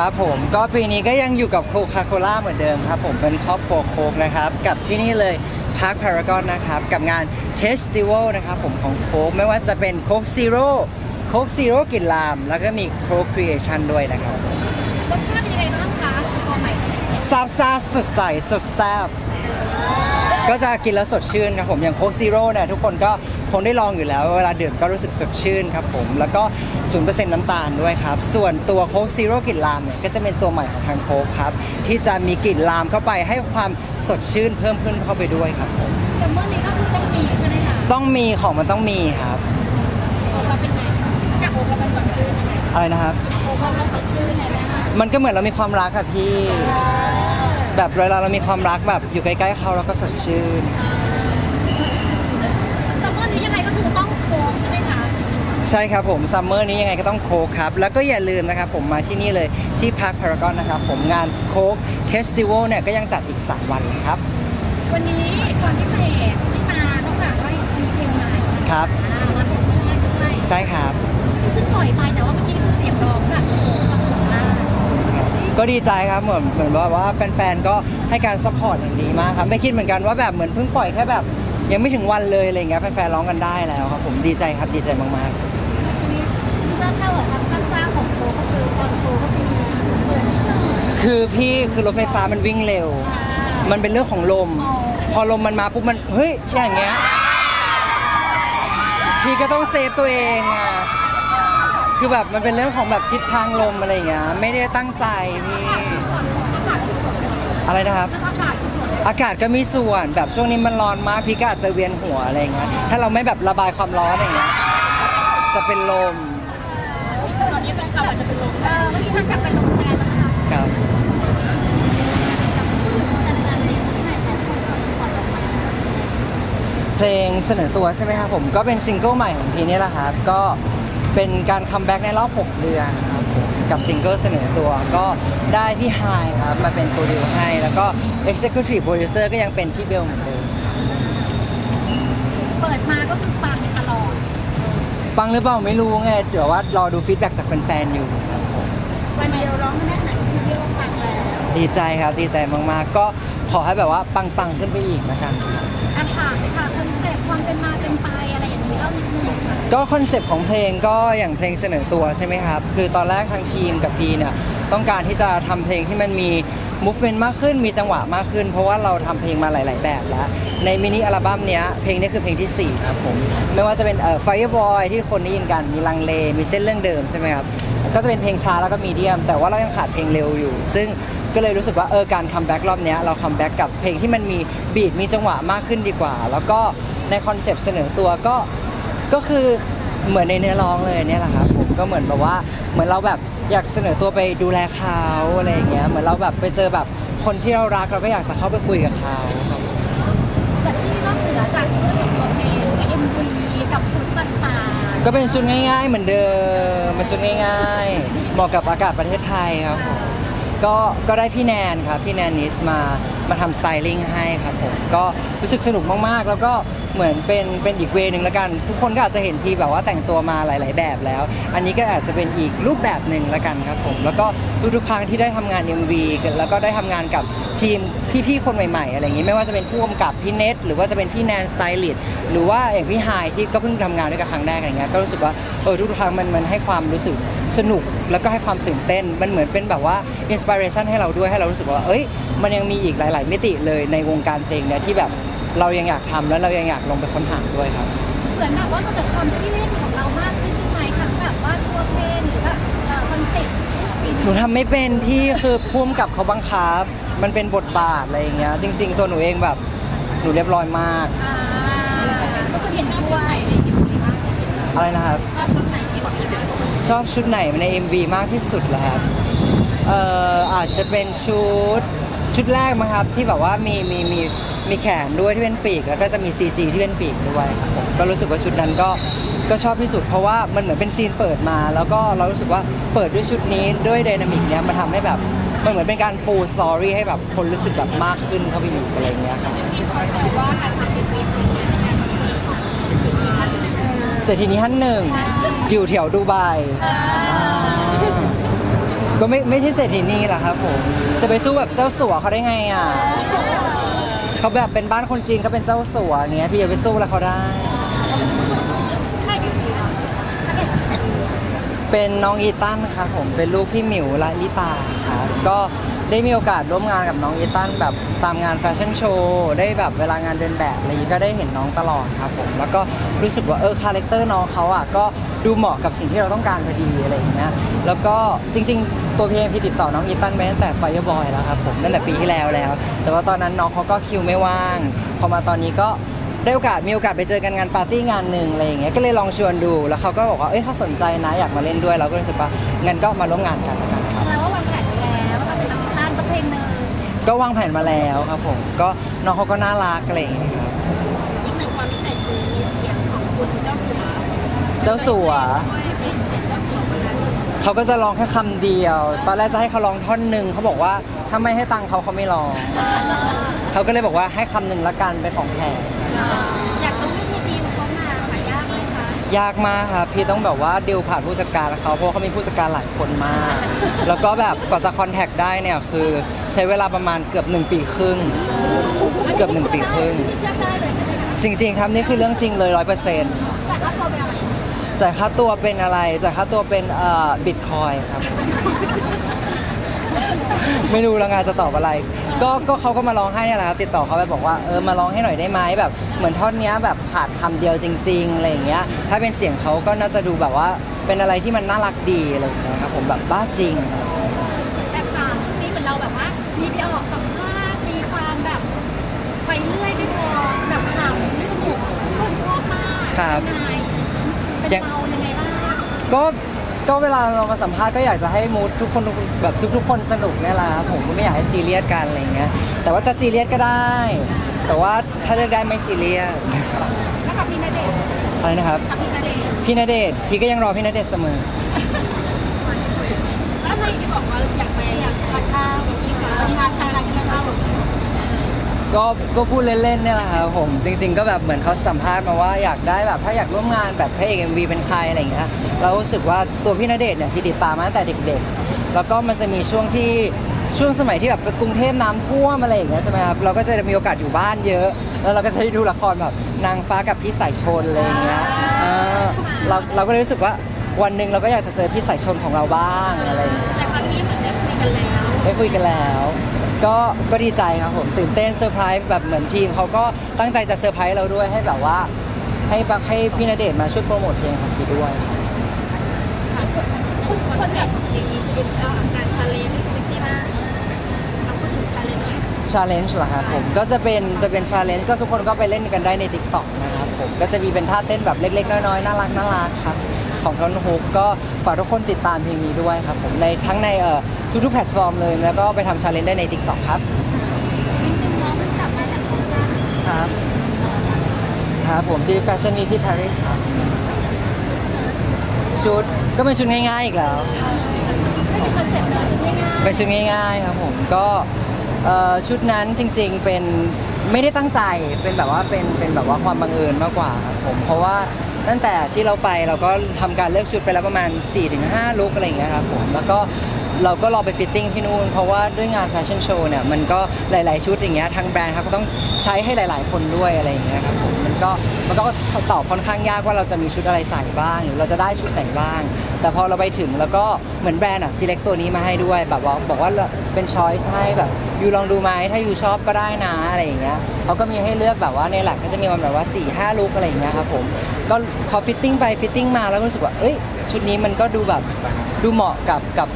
ครับผมก็ปีนี้ก็ยังอยู่กับโคคาโคล่าเหมือนเดิมครับ ผมเป็นครอบครัวโคกนะครับ กับที่นี่เลยพาร์คพารากอนนะครับ กับงานเทสติวัลนะครับผมของโคกไม่ว่าจะเป็นโคกซีโร่โคกซีโร่กลิ่นลาม แล้วก็มีโคกครีเอชันด้วยนะครับรสชาติเป็นยังไงบ้างคะตัวใหม่ซาบซ่าสดใสสดแซ่บก็จะกินแล้วสดชื่นครับผมอย่างโคกซีโร่เนี่ยทุกคนก็คงได้ลองอยู่แล้ว เวลาดื่มก็รู้สึกสดชื่นครับผม แล้วก็ 0%น้ำตาลด้วยครับ ส่วนตัวโคกซีโร่กลิ่นลามเนี่ยก็จะเป็นตัวใหม่ของทางโคกครับ ที่จะมีกลิ่นลามเข้าไปให้ความสดชื่นเพิ่มขึ้นเข้าไปด้วยครับผมซัมเมอร์นี้ก็คือต้องมีใช่ไหมคะต้องมีของมันต้องมีครับโอ้เราเป็นไงอยากโอ้เราเป็นสดชื่นยังไงอะไรนะครับโอ้เราสดชื่นยังไงบ้างคะ มันก็เหมือนเรามีความรักอะพี่ แบบเวลาเรามีความรักแบบอยู่ใกล้ๆเขาเราก็สดชื่น ซัมเมอร์นี้ยังไงก็คือต้องโค้งใช่ไหมคะ ใช่ครับผมซัมเมอร์นี้ยังไงก็ต้องโค้กครับ แล้วก็อย่าลืมนะครับผมมาที่นี่เลยที่พาร์คพารากอนนะครับผมงานโค้กเทสติวัลเนี่ยก็ยังจัดอีก 3 วันเลยครับ วันนี้ความพิเศษที่มานอกจากว่ามีเพลงใหม่ครับอ่ามาชมเรื่องแรกด้วยใช่ครับเพิ่งปล่อยไปแต่ว่าเมื่อกี้คือเสียงร้องแบบโอ้โหกระหึ่มมากก็ดีใจครับเหมือนเหมือนว่าว่าแฟนๆก็ให้การซัพพอร์ตอย่างดีมากครับไม่คิดเหมือนกันว่าแบบเหมือนเพิ่งปล่อยแค่แบบยังไม่ถึงวันเลยอะไรเงี้ยแฟนๆร้องกันได้แล้วครับผมดีใจครับดีใจมากๆ ทีนี้ถ้าเท่ากับความสร้างของโชว์ก็คือตอนโชว์ก็คือเหมือนเลย คือพี่คือรถไฟฟ้ามันวิ่งเร็ว มันเป็นเรื่องของลม พอลมมันมาปุ๊บมันเฮ้ยอย่างเงี้ยพี่ก็ต้องเซฟตัวเองอะคือแบบมันเป็นเรื่องของแบบทิศทางลมอะไรอย่างเงี้ยไม่ได้ตั้งใจพี่อะไรนะครับ อากาศคือส่วนอากาศก็มีส่วนแบบช่วงนี้มันร้อนมากพี่ก็อาจจะเวียนหัวอะไรอย่างเงี้ยถ้าเราไม่แบบระบายความร้อนอย่างเงี้ยจะเป็นลมตอนนี้แฟนคลับอาจจะเป็นลมเออเมื่อกี้แฟนคลับเป็นลมแทนนะคะ ครับ เพลงเสนอตัวใช่ไหมครับผม ก็เป็นซิงเกิลใหม่ของพีนี่แหละครับก็เป็นการคัมแบ็กในรอบ 6 เดือนครับผมกับซิงเกิลเสนอตัวก็ได้พี่ไฮายครับมาเป็นโปรดิวให้ แล้วก็ Executive Producer ก็ยังเป็นพี่เบลเหมือนเดิมเปิดมาก็คือปังตลอดฟังหรือเปล่าไม่รู้ไงเดี๋ยวว่ารอดูฟีดแบ็กจากแฟนๆอยู่ครับผมวันเดียวร้องไม่ได้ไหนเรียกว่าปังแล้ว ดีใจครับดีใจมากๆ ก็ ขอให้แบบว่าปังๆขึ้นไปอีกนะครับ อะถามเลยค่ะคอนเซ็ปต์ความเป็นมาเป็นไปอะไรอย่างนี้เล่านิดนึงค่ะก็คอนเซปต์ของเพลงก็อย่างเพลงเสนอตัวใช่ไหมครับ คือตอนแรกทางทีมกับพีเนี่ยต้องการที่จะทำเพลงที่มันมี movement มากขึ้นมีจังหวะมากขึ้น เพราะว่าเราทำเพลงมาหลาย ๆ แบบแล้ว ในมินิอัลบั้มเนี้ยเพลงนี้คือเพลงทีสี่4ครับผมไม่ว่าจะเป็นเอ่อ Fireboy ที่คนได้ยินกันมีลังเลมีเส้นเรื่องเดิมใช่ไหมครับก็จะเป็นเพลงช้าแล้วก็มีเดียม แต่ว่าเรายังขาดเพลงเร็วอยู่ ซึ่ง ก็เลยรู้สึกว่าเออการคัมแบ็กรอบเนี้ยเราคัมแบ็กกับเพลงที่มันมีบีทมีจังหวะมากขึ้นดีกว่า แล้วก็ในคอนเซปต์เสนอตัวก็ก็คือเหมือนในเนื้อร้องเลยเนี่ยแหละครับผมก็เหมือนแบบว่าเหมือนเราแบบอยากเสนอตัวไปดูแลเขาอะไรอย่างเงี้ยเหมือนเราแบบไปเจอแบบคนที่เรารักเราก็อยากจะเข้าไปคุยกับเขาครับแต่ที่นอกเหนือจากเรื่องของตัวเพลงเอ็มวีกับชุดต่างๆก็เป็นชุดง่าย ๆ เหมือนเดิมเป็นชุดง่าย ๆ เหมาะกับอากาศประเทศไทยครับผม ก็ก็ได้พี่แนนครับพี่แนนนิสมามาทำสไตลิ่งให้ครับผมก็รู้สึกสนุกมากๆ แล้วก็เหมือนเป็นเป็นอีกเวนึงแล้วกัน ทุกคนก็อาจจะเห็นทีแบบว่าแต่งตัวมาหลาย ๆ แบบแล้ว อันนี้ก็อาจจะเป็นอีกรูปแบบหนึ่งแล้วกันครับผมแล้วก็ ทุกๆครั้งที่ได้ทำงาน MV กันแล้วก็ได้ทำงานกับทีมพี่ๆคนใหม่ๆ อะไรอย่างนี้ไม่ว่าจะเป็นผู้กำกับพี่เน็ตหรือว่าจะเป็นพี่แนนสไตลิสต์หรือว่าอย่างพี่ไฮายที่ก็เพิ่งทำงานด้วยกันครั้งแรกอะไรเงี้ยก็รู้สึกว่าเออทุกๆครั้งมันมันให้ความรู้สึกสนุกแล้วก็ให้ความตื่นเต้นมันเหมือนเป็นแบบว่าอินสปิเรชันให้เราด้วยให้เรารู้สึกว่าเอ้ยมันยังมีอีกหลาย ๆ มิติเลยในวงการเพลงเนี่ยที่แบบเรายังอยากทำแล้วเรายังอยากลงไปค้นหาด้วยครับเหมือนแบบว่าเสนอความที่เล่นของเรามากขึ้นใช่ไหมทั้งแบบว่าตัวเพลงหรือแบบคอนเซ็ปต์ หนูทำไม่เป็นพี่คือพุ่มกับเขาบังคับ มันเป็นบทบาทอะไรอย่างเงี้ยจริง ๆ ตัวหนูเองแบบหนูเรียบร้อยมากอ่าก็คือเห็นด้วยอะไรนะครับชอบตรงไหนที่บอกชอบชุดไหนใน MV มากที่สุดเหรอครับเอ่ออาจจะเป็นชุดชุดแรกมั้งครับที่แบบว่ามีมีมี มีแขนด้วยที่เป็นปีก แล้วก็จะมี CG ที่เป็นปีกด้วยครับผมก็รู้สึกว่าชุดนั้นก็ก็ชอบที่สุดเพราะว่ามันเหมือนเป็นซีนเปิดมา แล้วก็เรารู้สึกว่าเปิดด้วยชุดนี้ด้วยไดนามิกเนี้ยมันทำให้แบบมันเหมือนเป็นการปูสตอรี่ให้แบบคนรู้สึกแบบมากขึ้นเข้าไปอยู่อะไรอย่างเงี้ยครับว่าการทำเป็นเพลงเศรษฐีนี้ท่านหนึ่งอยู่แถวดูไบอ่าก็ไม่ไม่ใช่เศรษฐีนี่หรอครับผม จะไปสู้แบบเจ้าสัวเขาได้ไงอะ เขาแบบเป็นบ้านคนจีนเขาเป็นเจ้าสัวอย่างเงี้ยพี่จะไปสู้แล้วเขาได้ใช่กี่ปีแล้วถ้าเกิดกี่ปีเป็นน้องอีตันครับผมเป็นลูกพี่หมิวและลิตาครับก็ได้มีโอกาสร่วมงานกับน้องอีตันแบบตามงานแฟชั่นโชว์ได้แบบเวลางานเดินแบบอะไรอย่างนี้ก็ได้เห็นน้องตลอดครับผมแล้วก็รู้สึกว่าเออคาแรคเตอร์น้องเขาอะก็ดูเหมาะกับสิ่งที่เราต้องการพอดีอะไรอย่างเงี้ยแล้วก็จริงๆ ตัวพีเอ็มพี่ติดต่อน้องอีตันไปตั้งแต่ไฟบอยแล้วครับผมตั้งแต่ปีที่แล้วแล้ว แต่ว่าตอนนั้นน้องเขาก็คิวไม่ว่าง พอมาตอนนี้ก็ได้โอกาสมีโอกาสไปเจอกันงานปาร์ตี้งานหนึ่งอะไรอย่างเงี้ยก็เลยลองชวนดูแล้วเขาก็บอกว่าเอ้ยถ้าสนใจนะอยากมาเล่นด้วยเราก็รู้สึกว่างั้นก็มาร่วมงานกันละกันครับ แปลว่าวางแผนไว้แล้วว่าเป็นทานสักเพลงหนึ่งก็วางแผนมาแล้วครับผมก็น้องเขาก็น่ารักอะไรอย่างเงี้ยครับอีกหนึ่งความพิเศษคือมีเสียงของคุณเจ้าสัวเจ้าสัวเขาก็จะร้องแค่คำเดียว ตอนแรกจะให้เขาร้องท่อนหนึ่งเขาบอกว่าถ้าไม่ให้ตังค์เขาเขาไม่ร้อง เขาก็เลยบอกว่าให้คำหนึ่งละกันเป็นของแถมอยากรู้วิธีดีของเขามาหายากไหมคะยากมากครับพี่ต้องแบบว่าดิวผ่านผู้จัดการเขาเพราะว่าเขามีผู้จัดการหลายคนมาก แล้วก็แบบกว่าจะคอนแทคได้เนี่ยคือใช้เวลาประมาณเกือบ1ปีครึ่ง เกือบ1ปีครึ่ง ที่เชื่อได้เลยใช่ไหมคะจริงๆครับนี่คือเรื่องจริงเลยร้อยเปอร์เซ็นต์ แต่ถ้าตัวเป็นอะไร จ่ายค่าตัวเป็นอะไรจ่ายค่าตัวเป็นเอ่อบิตคอยครับ ไม่รู้แล้วงานจะตอบอะไร ก็ก็เขาก็มาร้องให้เนี่ยแหละครับติดต่อเขาไปบอกว่าเออมาร้องให้หน่อยได้ไหมแบบ เหมือนท่อนเนี้ยแบบขาดคำเดียวจริงๆอะไรอย่างเงี้ย ถ้าเป็นเสียงเขาก็น่าจะดูแบบว่าเป็นอะไรที่มันน่ารักดีอะไรอย่างเงี้ยครับผมแบบบ้าจริงครับแต่ข่าวนี้เหมือนเราแบบว่ามีไปออกสัมภาษณ์มีความแบบไปเรื่อยไม่พอแบบข่าวสนุกคนชอบมากครับ ยังไง เป็นเรายังไงบ้างก็ก็เวลาเรามาสัมภาษณ์ก็อยากจะให้มูดทุกคนแบบทุก ๆ คนสนุกเนี่ยแหละครับผมก็ไม่อยากให้ซีเรียสกันอะไรอย่างเงี้ยแต่ว่าจะซีเรียสก็ได้ แต่ว่าถ้าเลือกได้ไม่ซีเรียสแล้วกับพี่ณเดชน์อะไรนะครับ กับพี่ณเดชน์พี่ณเดชน์พี่ก็ยังรอพี่ณเดชน์เสมอ แล้วทำไมที่บอกว่าอยากไป ก็ก็พูดเล่นๆเนี่ยแหละครับผมจริง ๆ ก็แบบเหมือนเขาสัมภาษณ์มาว่าอยากได้แบบถ้าอยากร่วมงานแบบพระเอกเอ็มวีเป็นใครอะไรอย่างเงี้ยเรารู้สึกว่าตัวพี่ณเดชน์เนี่ยพี่ติดตามมาตั้งแต่เด็ก ๆ แล้วก็มันจะมีช่วงที่ช่วงสมัยที่แบบไปกรุงเทพน้ำท่วมอะไรอย่างเงี้ยใช่ไหมครับเราก็จะมีโอกาสอยู่บ้านเยอะ แล้วเราก็จะได้ดูละครแบบนางฟ้ากับพี่สายชนอะไรอย่างเงี้ยเออเราเราก็เลยรู้สึกว่าวันหนึ่งเราก็อยากจะเจอพี่สายชนของเราบ้างอะไรอย่างเงี้ยแต่ครั้งนี้เหมือนได้คุยกันแล้วได้คุยกันแล้ว ก็ก็ดีใจครับผมตื่นเต้นเซอร์ไพรส์แบบเหมือนทีมเขาก็ตั้งใจจะเซอร์ไพรส์เราด้วยให้แบบว่า ให้แบบให้พี่ณเดชน์มาช่วยโปรโมทเพลงของพี่ด้วยทุกคนแบบอย่างนี้คือชอบการทะเลนที่บ้านเราพูดถึงทะเลหน่อยชาเลนจ์เหรอครับผมก็จะเป็นจะเป็นชาเลนจ์ก็ทุกคนก็ไปเล่นกันได้ใน t ิ k t o k นะครับผมก็จะมีเป็นท่าเต้นแบบเล็ก ๆ น้อยๆน่ารักน่ารักครับของทอนฮุกก็ฝากทุกคนติดตามเพลงนี้ด้วยครับผมในทั้งในเอ่อ ทุกๆแพลตฟอร์มเลย แล้วก็ไปทำชาเลนจ์ได้ใน t ิ k t o k ครับนิดนึงน้องเพิ่งกลับมาจากโคราชครับครับผมที่แฟชั่นวีที่ปารีสครับชุดก็เป็นชุดง่ายๆอีกแล้วไม่มีคอนเซ็ปต์เลยชุดง่ายเป็นชุดง่ายๆครับผมก็เอ่อชุดนั้นจริงๆเป็นไม่ได้ตั้งใจเป็นแบบว่าเป็นเป็นแบบว่าความบังเอิญมากกว่าครับผมเพราะว่าตั้งแต่ที่เราไปเราก็ทำการเลือกชุดไปแล้วประมาณ 4-5 ลุกอะไรอย่างเงี้ยครับผมแล้วก็ เราก็รอไปฟิตติ้งที่นู่น เพราะว่าด้วยงานแฟชั่นโชว์เนี่ยมันก็หลาย ๆ ชุดอย่างเงี้ยทางแบรนด์เขาก็ต้องใช้ให้หลาย ๆ คนด้วยอะไรอย่างเงี้ยครับผมมันก็มันก็ตอบค่อนข้างยากว่าเราจะมีชุดอะไรใส่บ้าง หรือเราจะได้ชุดไหนบ้าง แต่พอเราไปถึงแล้วก็เหมือนแบรนด์อะ select ตัวนี้มาให้ด้วยแบบว่าบอกว่าเป็น choice ให้แบบยูลองดูไหมถ้ายูชอบก็ได้นะอะไรอย่างเงี้ยเขาก็มีให้เลือกแบบว่าในหลักก็จะมีมันแบบว่า4ี่ห้าลุกอะไรอย่างเงี้ยครับผมก็พอฟิตติ้งไปฟิตติ้งมาแล้วก็รู้สึกว่าเอ้ยชุดนี้มันก็ดูแบบดูเหมาะกับกับ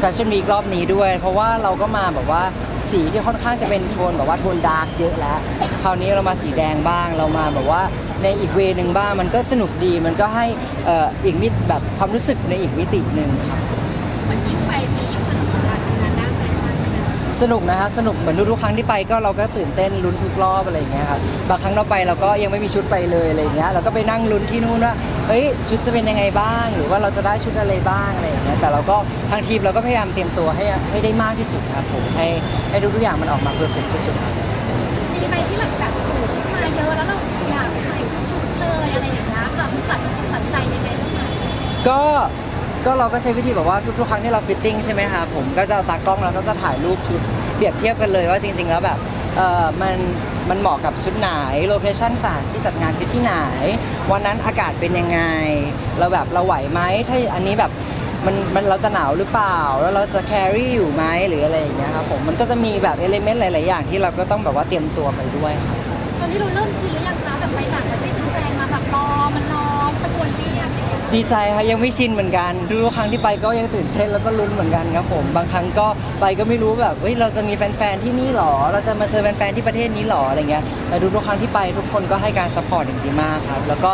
แฟชั่นวีครอบนี้ด้วย เพราะว่าเราก็มาแบบว่าสีที่ค่อนข้างจะเป็นโทนแบบว่าโทนดาร์กเยอะแล้ว คราวนี้เรามาสีแดงบ้าง เรามาแบบว่าในอีกเวนึงบ้างมันก็สนุกดีมันก็ให้เอ่ออีกมิตแบบความรู้สึกในอีกมิติหนึ่งครับมันยิ่งไปมี สนุกนะครับสนุกเหมือนทุกๆครั้งที่ไปก็เราก็ตื่นเต้นลุ้นทุกรอบอะไรอย่างเงี้ยครับบางครั้งเราไปเราก็ยังไม่มีชุดไปเลยอะไรอย่างเงี้ยเราก็ไปนั่งลุ้นที่นู่นว่าเฮ้ยชุดจะเป็นยังไงบ้าง หรือว่าเราจะได้ชุดอะไรบ้างอะไรอย่างเงี้ยแต่เราก็ทางทีมเราก็พยายามเตรียมตัวให้ให้ได้มากที่สุดครับผมให้ให้ทุกๆอย่างมันออกมาเพอร์เฟกที่สุดครับ มีใครที่หลังจากถูกมาเยอะแล้วเราอยากใส่ชุดเลยอะไรอย่างเงี้ยค่ะตัดตัดใจยังไงบ้างไหม ก็ ก็เราก็ใช้วิธีแบบว่าทุกๆครั้งที่เราฟิตติ้งใช่ไหมครับผมก็จะเอาตากล้องแล้วก็จะถ่ายรูปชุดเปรียบเทียบกันเลยว่าจริง ๆ แล้วแบบเออมันมันเหมาะกับชุดไหนโลเคชั่นสถานที่จัดงานคือที่ไหน วันนั้นอากาศเป็นยังไง เราแบบเราไหวไหมถ้าอันนี้แบบมันมันเราจะหนาวหรือเปล่า แล้วเราจะแครี่อยู่ไหมหรืออะไรอย่างเงี้ยครับผมมันก็จะมีแบบเอลิเมนต์หลาย ๆ อย่างที่เราก็ต้องแบบว่าเตรียมตัวไปด้วยครับตอนนี้เราเริ่มชินหรือยังคะแบบไปต่างประเทศแฟนมาแบบรอมันรอ ตะโกนเรียกอะไรอย่างเงี้ยดีใจครับยังไม่ชินเหมือนกันทุกครั้งที่ไปก็ยังตื่นเต้นแล้วก็ลุ้นเหมือนกันครับผม บางครั้งก็ไปก็ไม่รู้แบบเฮ้ยเราจะมีแฟนๆที่นี่หรอ เราจะมาเจอแฟนๆที่ประเทศนี้หรออะไรเงี้ยแต่ทุกๆครั้งที่ไปทุกคนก็ให้การสปอร์ตอย่างดีมากครับแล้วก็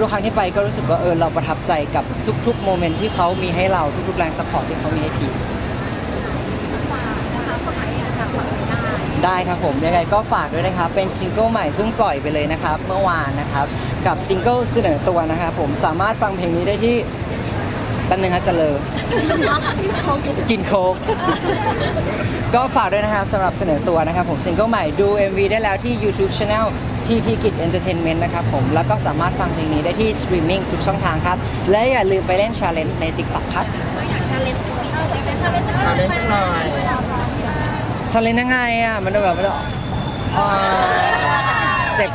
ทุกๆครั้งที่ไปก็รู้สึกว่าเออเราประทับใจกับทุกๆโมเมนต์ที่เขามีให้เราทุกๆแรงสปอร์ตที่เขามีให้พีฝากนะคะฝากให้อยากฝากไม่ได้ได้ครับผมยังไงก็ฝากด้วยนะครับเป็นซิงเกิลใหม่เพิ่งปล่อยไปเลยนะครับเมื่อวานนะครับกับซิงเกิลเสนอตัวนะครับผมสามารถฟังเพลงนี้ได้ที่แป๊บนึงครับจะเลอกินโค้กก็ฝากด้วยนะครับสำหรับเสนอตัวนะครับผมซิงเกิลใหม่ดู MV ได้แล้วที่ YouTube Channel PP Kid Entertainment นะครับผม แล้วก็สามารถฟังเพลงนี้ได้ที่สตรีมมิ่งทุกช่องทางครับ และอย่าลืมไปเล่น Challenge ใน TikTok ครับเราอยากจะเล่นเอออยากจะเล่นชาเลนจ์สักหน่อย Challenge ยังไงอะ มันจะแบบมันจะอ่า เจ็บ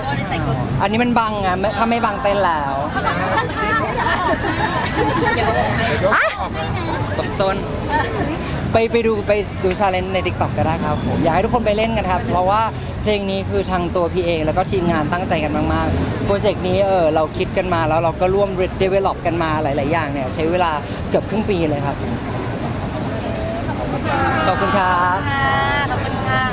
อันนี้มันบังอะไม่ถ้าไม่บังเต้นแล้วท่านท่าอยากเดี๋ยวยกออกนะตบซนไปไปดูไปดูชาเลนจ์ใน TikTok ก็ได้ครับผมอยากให้ทุกคนไปเล่นกันครับ เพราะว่าเพลงนี้คือทางตัวพี่เองแล้วก็ทีมงานตั้งใจกันมากๆ โปรเจกต์นี้เออเราคิดกันมาแล้วเราก็ร่วม develop กันมาหลาย ๆ อย่างเนี่ย ใช้เวลาเกือบครึ่งปีเลยครับ ขอบคุณครับค่ะ